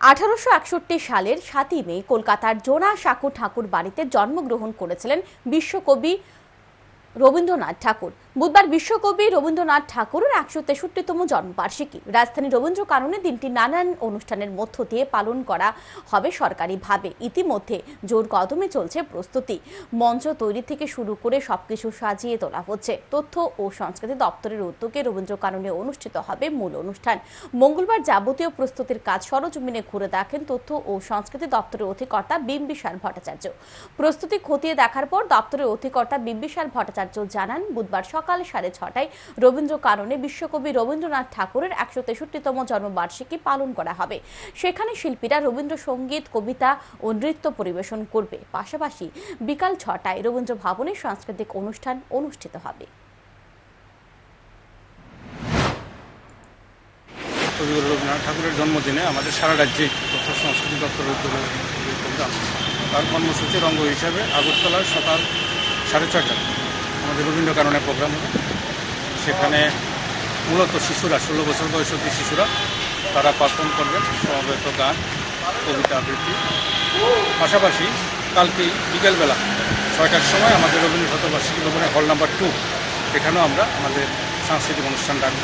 আঠারোশো একষট্টি সালের সাতই মে কলকাতার জোড়া সাকু ঠাকুর বাড়িতে জন্মগ্রহণ করেছিলেন বিশ্বকবি রবীন্দ্রনাথ ঠাকুর। বুধবার বিশ্বকবি রবীন্দ্রনাথ ঠাকুরের একশো তেষট্টিতম জন্মবার্ষিকী। রাজধানী রবীন্দ্র কারণে দিনটি নানান অনুষ্ঠানের মধ্য দিয়ে পালন করা হবে সরকারিভাবে। ইতিমধ্যে জোর কদমে চলছে প্রস্তুতি। মঞ্চ তৈরি থেকে শুরু করে সবকিছু সাজিয়ে তোলা হচ্ছে। তথ্য ও সংস্কৃতি দপ্তরের উদ্যোগে রবীন্দ্র কারণে অনুষ্ঠিত হবে মূল অনুষ্ঠান। মঙ্গলবার যাবতীয় প্রস্তুতির কাজ সরজমিনে ঘুরে দেখেন তথ্য ও সংস্কৃতি দপ্তরের অধিকর্তা বিম্বিসার ভট্টাচার্য। প্রস্তুতি খতিয়ে দেখার পর দপ্তরের অধিকর্তা বিম্বিসার ভট্টাচার্য জানান, বুধবার সকাল সাড়ে ছটায় রবীন্দ্র কারণে বিশ্বকবি রবীন্দ্রনাথ ঠাকুরের একশো তেষট্টিতম জন্মবার্ষিকী পালন করা হবে। সেখানে শিল্পীরা রবীন্দ্রসঙ্গীত কবিতা ও নৃত্য পরিবেশন করবে। পাশাপাশি বিকাল ছটায় রবীন্দ্র ভবনে সাংস্কৃতিক অনুষ্ঠান অনুষ্ঠিত হবে। রবীন্দ্রনাথ ঠাকুরের জন্মদিনে আমাদের সারা রাজ্যে তথ্য, সংস্কৃতি দপ্তরের উদ্যোগে তার কর্মসূচির অঙ্গ হিসাবে আগরতলার সকাল সাড়ে ছটায় আমাদের বিভিন্ন কারণে প্রোগ্রাম হবে সেখানে মূলত শিশুরা, ষোলো বছর বয়স অব্দি শিশুরা, তারা পারফর্ম করবেন সমবেত গান, কবিতা আবৃত্তি। পাশাপাশি কালকে বিকেলবেলা ছয়টার সময় আমাদের রবীন্দ্র শতবার্ষিকী ভবনে হল নাম্বার টু এখানেও আমরা আমাদের সাংস্কৃতিক অনুষ্ঠান রাখব